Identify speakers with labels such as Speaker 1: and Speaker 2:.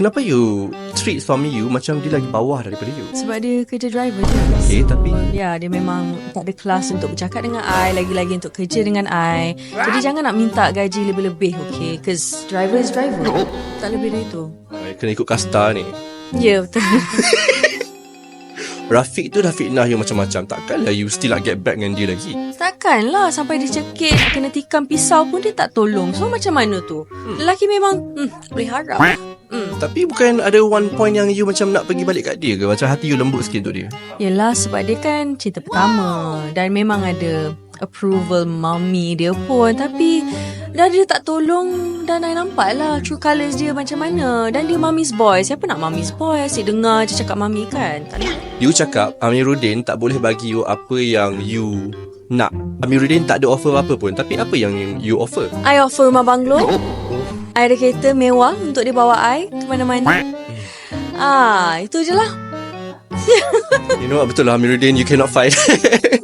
Speaker 1: Kenapa you treat suami you macam dia lagi bawah daripada you?
Speaker 2: Sebab dia kerja driver je.
Speaker 1: Okay, tapi
Speaker 2: Ya, dia memang tak ada kelas untuk bercakap dengan I, lagi-lagi untuk kerja dengan I. Jadi jangan nak minta gaji lebih-lebih, okay? Cause driver is driver. Tak lebih dari itu.
Speaker 1: kena ikut kasta ni.
Speaker 2: Ya, betul.
Speaker 1: Rafiq tu dah fitnah you macam-macam. Takkanlah you still nak get back dengan dia lagi.
Speaker 2: Takkanlah sampai dia cekik, nak kena tikam pisau pun dia tak tolong. So macam mana tu? Lelaki memang hmm, boleh harap. Hmm.
Speaker 1: Tapi bukan ada one point yang you macam nak pergi balik kat dia ke? Macam hati you lembut sikit untuk dia.
Speaker 2: Yelah sebab dia kan cinta pertama dan memang ada approval mommy dia pun. Tapi dah dia tak tolong dan I nampak lah true colours dia macam mana. Dan dia mommy's boy. Siapa nak mommy's boy? Asyik dengar je cakap mommy kan? Tak nak.
Speaker 1: You cakap Amiruddin tak boleh bagi you apa yang you nak. Amiruddin tak ada offer apa pun. Tapi apa yang you offer?
Speaker 2: I offer rumah banglo. I ada kereta mewah untuk dia bawa I ke mana-mana. Ah itu je lah.
Speaker 1: You know what? Betul lah Amiruddin you cannot fight.